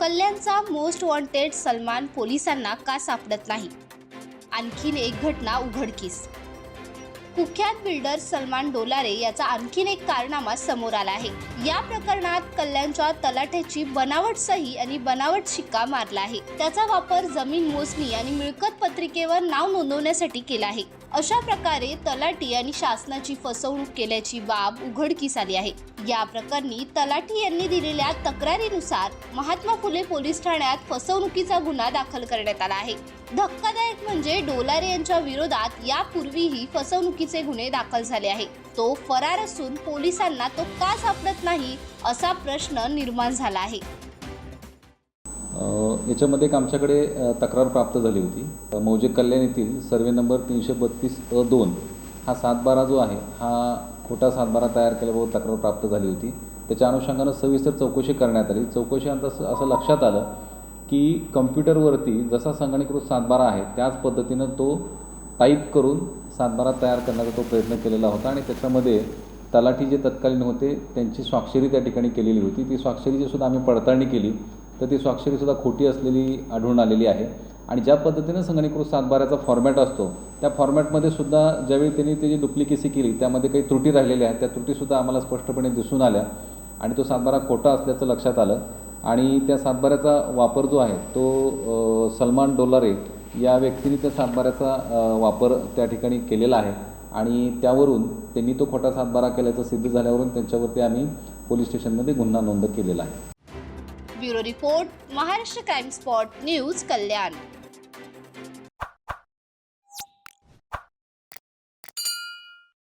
कल्याणचा most wanted Salman पोलिसांना का सापडत नाही? आणखीन एक घटना उघडकीस. कुख्यात बिल्डर सलमान डोलारे याचा आणखीन एक कारनामा समोर आला आहे. या प्रकरणात कल्याणच्या तलाठ्याची बनावट सही आणि बनावट शिक्का मारला आहे. त्याचा वापर जमीन मोजणी आणि मिळकत पत्रिकेवर नाव नोंदवण्यासाठी केला आहे. अशा प्रकारे तलाठी आणि शासनाची फसवणूक केल्याची बाब उघडकीस आली आहे. या प्रकरणी तलाठी यांनी दिलेल्या तक्रारीनुसार महात्मा फुले पोलीस ठाण्यात फसवणुकीचा गुन्हा दाखल करण्यात आला आहे. धक्कादायक म्हणजे डोलारे यांच्या विरोधात यापूर्वीही फसवणुकी फसवणुकीचे गुन्हे दाखल झाले आहे तो फरार असून पोलिसांना तो का सापडत नाही असा प्रश्न निर्माण झाला आहे. याच्यामध्ये एक आमच्याकडे तक्रार प्राप्त झाली होती. मौजे कल्याण येथील सर्वे नंबर तीनशे बत्तीस अ दोन हा सातबारा जो आहे हा खोटा सातबारा तयार केल्याबाबत तक्रार प्राप्त झाली होती. त्याच्या अनुषंगानं सविस्तर चौकशी करण्यात आली. चौकशी असं असं लक्षात आलं की कम्प्युटरवरती जसा संगणकीकृत सातबारा आहे त्याच पद्धतीनं तो टाईप करून सातबारा तयार करण्याचा तो प्रयत्न केलेला होता आणि त्याच्यामध्ये तलाठी जे तत्कालीन होते त्यांची स्वाक्षरी त्या ठिकाणी केलेली होती. ती स्वाक्षरीची सुद्धा आम्ही पडताळणी केली तर ती स्वाक्षरीसुद्धा खोटी असलेली आढळून आलेली आहे. आणि ज्या पद्धतीनं संगणीकृत सातबाऱ्याचा फॉर्मॅट असतो त्या फॉर्मॅटमध्ये सुद्धा ज्यावेळी त्यांनी त्याची डुप्लिकेसी केली त्यामध्ये काही त्रुटी राहिलेल्या आहेत त्या त्रुटीसुद्धा आम्हाला स्पष्टपणे दिसून आल्या. आणि तो सातबारा खोटा असल्याचं लक्षात आलं. आणि त्या सातबाऱ्याचा वापर जो आहे तो सलमान डोलारे या व्यक्तीने त्या सातबाऱ्याचा वापर त्या ठिकाणी केलेला आहे. आणि त्यावरून त्यांनी तो खोटा सातबारा केल्याचं सिद्ध झाल्यावरून त्यांच्यावरती आम्ही पोलीस स्टेशनमध्ये गुन्हा नोंद केलेला आहे. Bureau report Maharashtra crime spot news Kalyan.